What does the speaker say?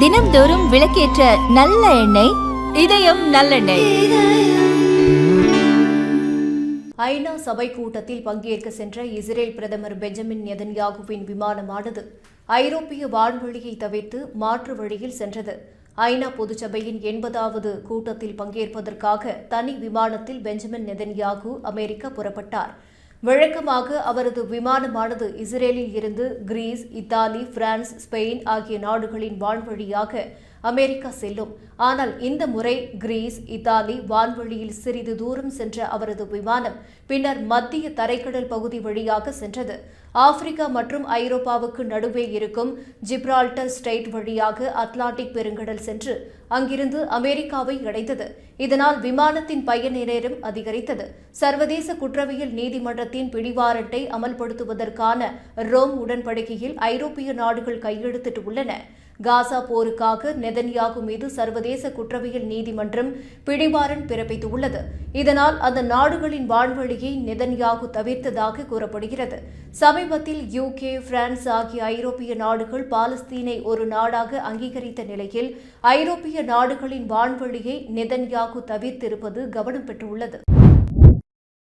தினம்தோறும் விளக்கேற்ற நல்ல எண்ணெய் இதயம் நல்லெண்ணெய் ஐநா சபை கூட்டத்தில் பங்கேற்க சென்ற இஸ்ரேல் பிரதமர் பெஞ்சமின் நெதன்யாகுவின் விமானமானது ஐரோப்பிய வான்வழியை தவிர்த்து மாற்று வழியில் சென்றது. ஐநா பொதுச்சபையின் எண்பதாவது கூட்டத்தில் பங்கேற்பதற்காக தனி விமானத்தில் பெஞ்சமின் நெதன்யாகு அமெரிக்கா புறப்பட்டார். வழக்கமாக அவரது விமானமானது இஸ்ரேலில் இருந்து கிரீஸ் இத்தாலி பிரான்ஸ் ஸ்பெயின் ஆகிய நாடுகளின் வான்வழியாக அமெரிக்கா செல்லும். ஆனால் இந்த முறை கிரீஸ் இத்தாலி வான்வழியில் சிறிது தூரம் சென்ற அவரது விமானம் பின்னர் மத்திய தரைக்கடல் பகுதி வழியாக சென்றது. ஆப்பிரிக்கா மற்றும் ஐரோப்பாவுக்கு நடுவே இருக்கும் ஜிப்ரால்டர் ஸ்டேட் வழியாக அட்லாண்டிக் பெருங்கடல் சென்று அங்கிருந்து அமெரிக்காவை அடைந்தது. இதனால் விமானத்தின் பயண நேரம் அதிகரித்தது. சர்வதேச குற்றவியல் நீதிமன்றத்தின் பிடிவாரண்டை அமல்படுத்துவதற்கான ரோம் உடன்படிக்கையில் ஐரோப்பிய நாடுகள் கையெழுத்திட்டு உள்ளன காசா போருக்காக நெதன்யாகு மீது சர்வதேச குற்றவியல் நீதிமன்றம் பிடிவாரன் பிறப்பித்துள்ளது. இதனால் அந்த நாடுகளின் வான்வழியை நெதன்யாகு தவிர்த்ததாக கூறப்படுகிறது. சமீபத்தில் யூகே பிரான்ஸ் ஆகிய ஐரோப்பிய நாடுகள் பாலஸ்தீனை ஒரு நாடாக அங்கீகரித்த நிலையில் ஐரோப்பிய நாடுகளின் வான்வழியை நெதன்யாகு தவிர்த்திருப்பது கவனம் பெற்றுள்ளது.